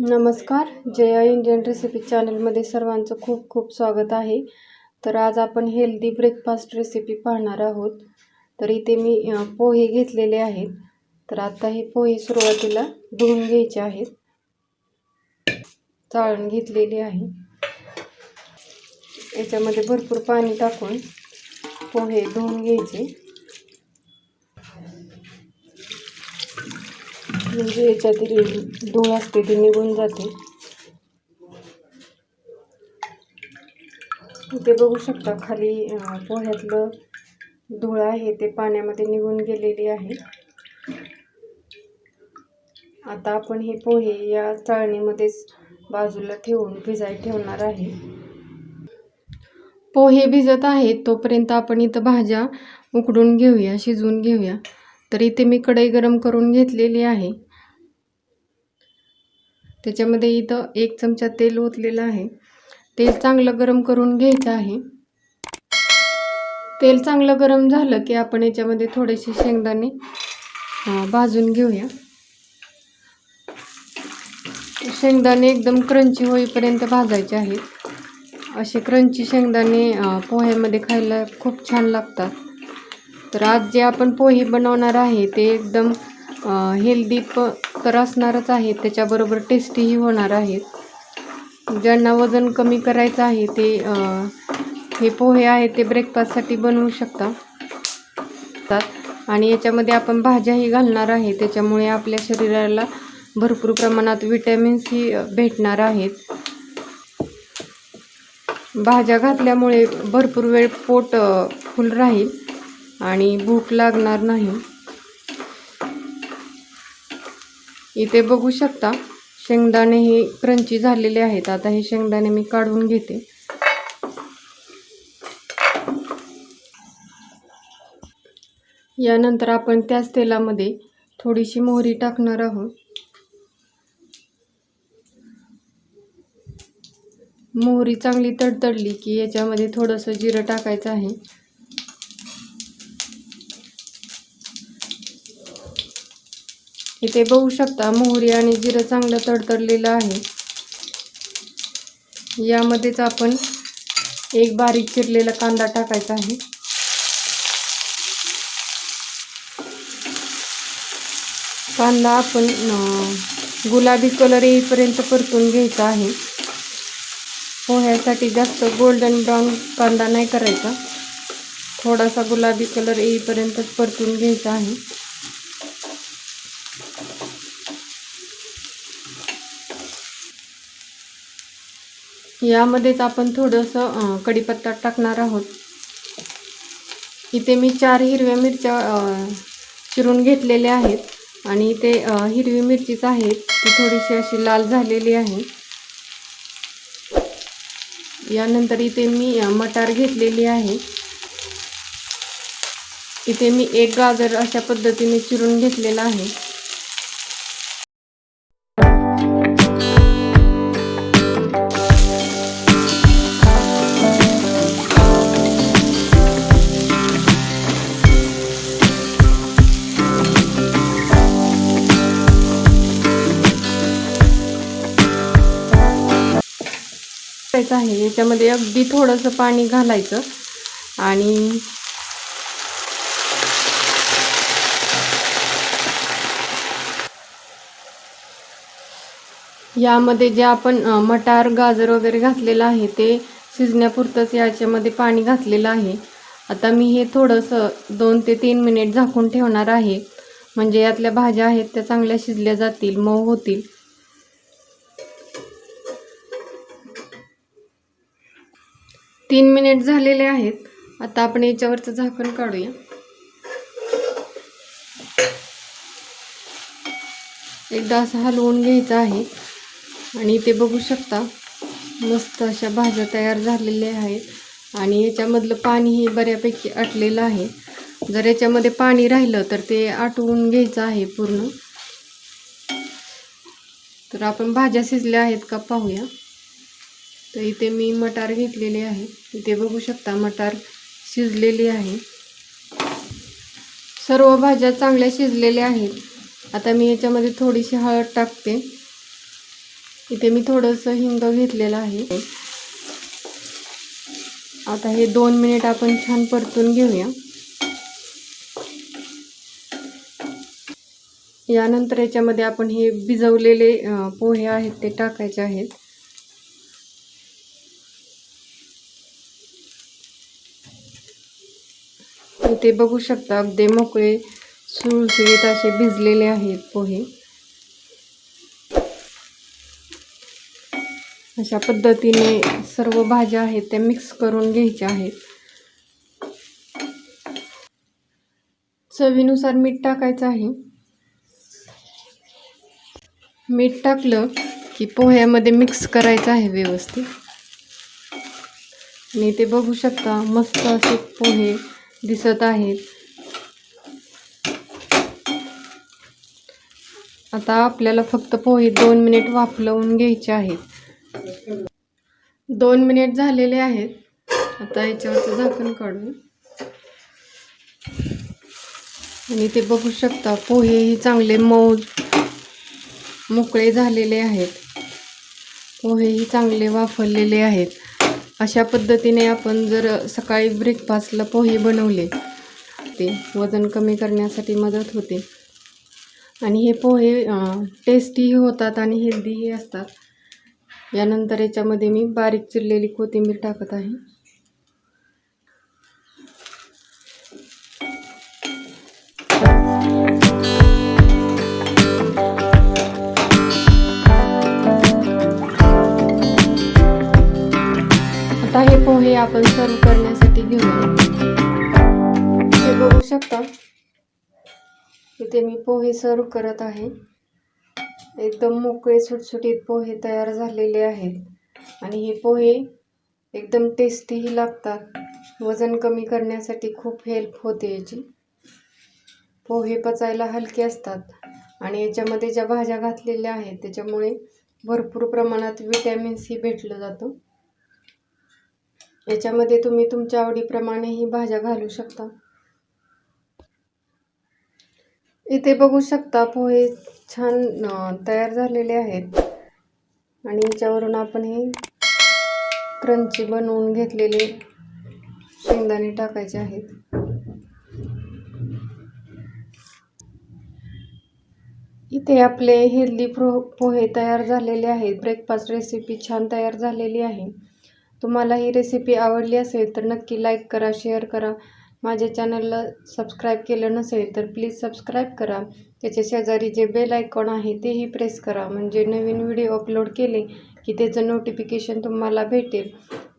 नमस्कार. Jaya Indian recipe चॅनलमध्ये सर्वांचं खूप खूप स्वागत आहे. तर आज आपण हेल्दी ब्रेकफास्ट रेसिपी पाहणार आहोत. तर इथे मी पोहे घेतलेले आहेत. तर आता हे पोहे सुरुवातीला धुवून घ्यायचे आहेत. चाळून घेतलेले आहे. याच्यामध्ये भरपूर पाणी टाकून पोहे धुवून घ्यायचे. म्हणजे याच्यातील धूळ असते ती निघून जाते. इथे बघू शकता खाली पोह्यातलं धूळ आहे ते पाण्यामध्ये निघून गेलेली आहे. आता आपण हे पोहे या चाळणीमध्येच बाजूला ठेवून भिजाय ठेवणार आहे. पोहे भिजत आहेत तोपर्यंत आपण इथं भाज्या उकडून घेऊया शिजवून घेऊया. तर इथे मी कढई गरम करून घेतलेली आहे. त्याच्यामध्ये इथं एक चमचा तेल ओतलेलं आहे. तेल चांगलं गरम करून घ्यायचं आहे. तेल चांगलं गरम झालं की आपण याच्यामध्ये थोडेसे शेंगदाणे भाजून घेऊया. शेंगदाणे एकदम क्रंची होईपर्यंत भाजायचे आहेत. असे क्रंची शेंगदाणे पोह्यामध्ये खायला खूप छान लागतात. तर आज जे आपण पोहे बनवणार आहे ते एकदम हेल्दी प तर असणारच आहे त्याच्याबरोबर टेस्टीही होणार आहेत ज्यांना वजन कमी करायचं आहे ते हे पोहे आहे ते ब्रेकफास्टसाठी बनवू शकता. आणि याच्यामध्ये आपण भाज्याही घालणार आहे त्याच्यामुळे आपल्या शरीराला भरपूर प्रमाणात विटॅमिन्सही भेटणार आहेत. भाज्या घातल्यामुळे भरपूर वेळ पोट फुल राहील आणि भूक लागणार नाही. इथे बघू शकता शेंगदाणे हे क्रंची झालेले आहेत. आता हे शेंगदाणे मी काढून घेते. यानंतर आपण त्याच तेलामध्ये थोडीशी मोहरी टाकणार आहोत. मोहरी चांगली तडतडली की याच्यामध्ये थोडंसं जिरं टाकायचं आहे. इथे बघू शकता मोहरी आणि जिरं चांगलं तडतडलेलं आहे. यामध्येच आपण एक बारीक चिरलेला कांदा टाकायचा आहे. कांदा आपण गुलाबी कलर येईपर्यंत परतून घ्यायचा आहे. पोह्यासाठी जास्त गोल्डन ब्राऊन कांदा नाही करायचा. थोडासा गुलाबी कलर येईपर्यंतच परतून घ्यायचा आहे. यामध्येच आपण थोडंसं कढीपत्ता टाकणार आहोत. इथे मी चार हिरव्या मिरच्या चिरून घेतलेल्या आहेत. आणि इथे हिरवी मिरचीच आहे ती थोडीशी अशी लाल झालेली आहे. यानंतर इथे मी मटार घेतलेली आहे. इथे मी एक गाजर अशा पद्धतीने चिरून घेतलेला आहे. करायचं आहे. याच्यामध्ये अगदी थोडंसं पाणी घालायचं. आणि यामध्ये जे आपण मटार गाजर वगैरे घातलेलं आहे ते शिजण्यापुरतंच याच्यामध्ये पाणी घातलेलं आहे. आता मी हे थोडंसं दोन ते तीन मिनिट झाकून ठेवणार आहे. म्हणजे यातल्या भाज्या आहेत त्या चांगल्या शिजल्या जातील मऊ होतील. तीन मिनिट झालेले आहेत. आता आपण याच्यावरचं झाकण काढूया. एकदा असं हलवून घ्यायचं आहे. आणि ते बघू शकता मस्त अशा भाज्या तयार झालेल्या आहेत. आणि याच्यामधलं पाणीही बऱ्यापैकी आटलेलं आहे. जर याच्यामध्ये पाणी राहिलं तर ते आटवून घ्यायचं आहे पूर्ण. तर आपण भाज्या शिजल्या आहेत का पाहूया. तर इथे मी मटार घेतलेले आहे. इथे बघू शकता मटार शिजलेली आहे. सर्व भाज्या चांगल्या शिजलेल्या आहेत. आता मी याच्यामध्ये थोडीशी हळद टाकते. इथे मी थोडंसं हिंग घेतलेलं आहे. आता हे दोन मिनिट आपण छान परतून घेऊया. यानंतर याच्यामध्ये आपण हे भिजवलेले पोहे आहेत ते टाकायचे आहेत. ते बघू शकता. अगदी मोकळे सुळसुळीत असे भिजलेले आहेत पोहे. अशा पद्धतीने सर्व भाज्या आहेत त्या मिक्स करून घ्यायच्या आहेत. चवीनुसार मीठ टाकायचं आहे. मीठ टाकलं की पोह्यामध्ये मिक्स करायचं आहे व्यवस्थित. आणि ते बघू शकता मस्त असे पोहे दिसत आहेत. आता आपल्याला फक्त पोहे दोन मिनिट वाफलवून घ्यायचे आहेत. दोन मिनिट झालेले आहेत. आता याच्यावरचं झाकण काढू आणि ते बघू शकता पोहेही चांगले मऊ मोकळे झालेले आहेत. पोहेही चांगले वाफरलेले आहेत. अशा पद्धतीने आपण जर सकाळी ब्रेकफास्टला पोहे बनवले ते वजन कमी करण्यासाठी मदत होते. आणि हे पोहे टेस्टीही होतात आणि हेल्दीही असतात. यानंतर याच्यामध्ये मी बारीक चिरलेली कोथिंबीर टाकत आहे. आपण सर्व करण्यासाठी घेऊया हे बघू शकता. इथे मी पोहे सर्व करत आहे. एकदम मोकळे सुटसुटीत पोहे तयार झालेले आहेत. आणि हे पोहे एकदम टेस्टीही लागतात. वजन कमी करण्यासाठी खूप हेल्प होते याची. पोहे पचायला हलके असतात. आणि याच्यामध्ये ज्या भाज्या घातलेल्या आहेत त्याच्यामुळे भरपूर प्रमाणात विटॅमिन सी भेटलं जातं. याच्यामध्ये तुम्ही तुमच्या आवडीप्रमाणेही भाज्या घालू शकता. इथे बघू शकता पोहे छान तयार झालेले आहेत. आणि याच्यावरून आपण हे क्रंची बनवून घेतलेले शेंगदाणे टाकायचे आहेत. इथे आपले हेल्दी प्रो पोहे तयार झालेले आहेत. ब्रेकफास्ट रेसिपी छान तयार झालेली आहे. तुम्हाला ही रेसिपी आवडली असेल तर नक्की लाईक करा शेअर करा. माझ्या चॅनलला सबस्क्राईब केलं नसेल तर प्लीज सबस्क्राईब करा. त्याच्या शेजारी जे बेल आयकॉन आहे तेही प्रेस करा. म्हणजे नवीन व्हिडिओ अपलोड केले की त्याचं नोटिफिकेशन तुम्हाला भेटेल.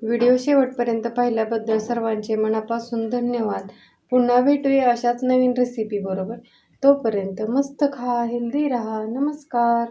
व्हिडिओ शेवटपर्यंत पाहिल्याबद्दल सर्वांचे मनापासून धन्यवाद. पुन्हा भेटूया अशाच नवीन रेसिपी बरोबर. तोपर्यंत मस्त खा हेल्दी राहा. नमस्कार.